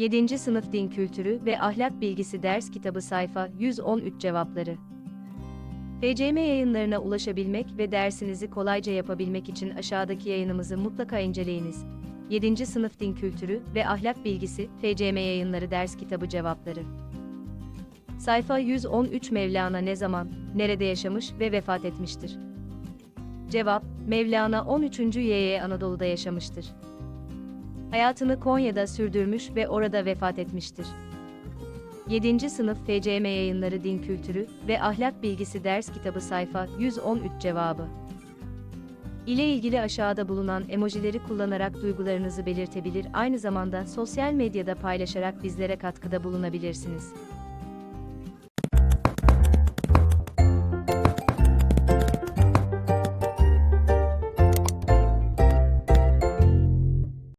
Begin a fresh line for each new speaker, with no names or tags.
7. Sınıf Din Kültürü ve Ahlak Bilgisi Ders Kitabı Sayfa 113 Cevapları FCM yayınlarına ulaşabilmek ve dersinizi kolayca yapabilmek için aşağıdaki yayınımızı mutlaka inceleyiniz. 7. Sınıf Din Kültürü ve Ahlak Bilgisi FCM Yayınları Ders Kitabı Cevapları Sayfa 113 Mevlana ne zaman, nerede yaşamış ve vefat etmiştir? Cevap, Mevlana 13. YY Anadolu'da yaşamıştır. Hayatını Konya'da sürdürmüş ve orada vefat etmiştir. 7. Sınıf FCM Yayınları Din Kültürü ve Ahlak Bilgisi Ders Kitabı Sayfa 113 Cevabı ile ilgili aşağıda bulunan emojileri kullanarak duygularınızı belirtebilir aynı zamanda sosyal medyada paylaşarak bizlere katkıda bulunabilirsiniz.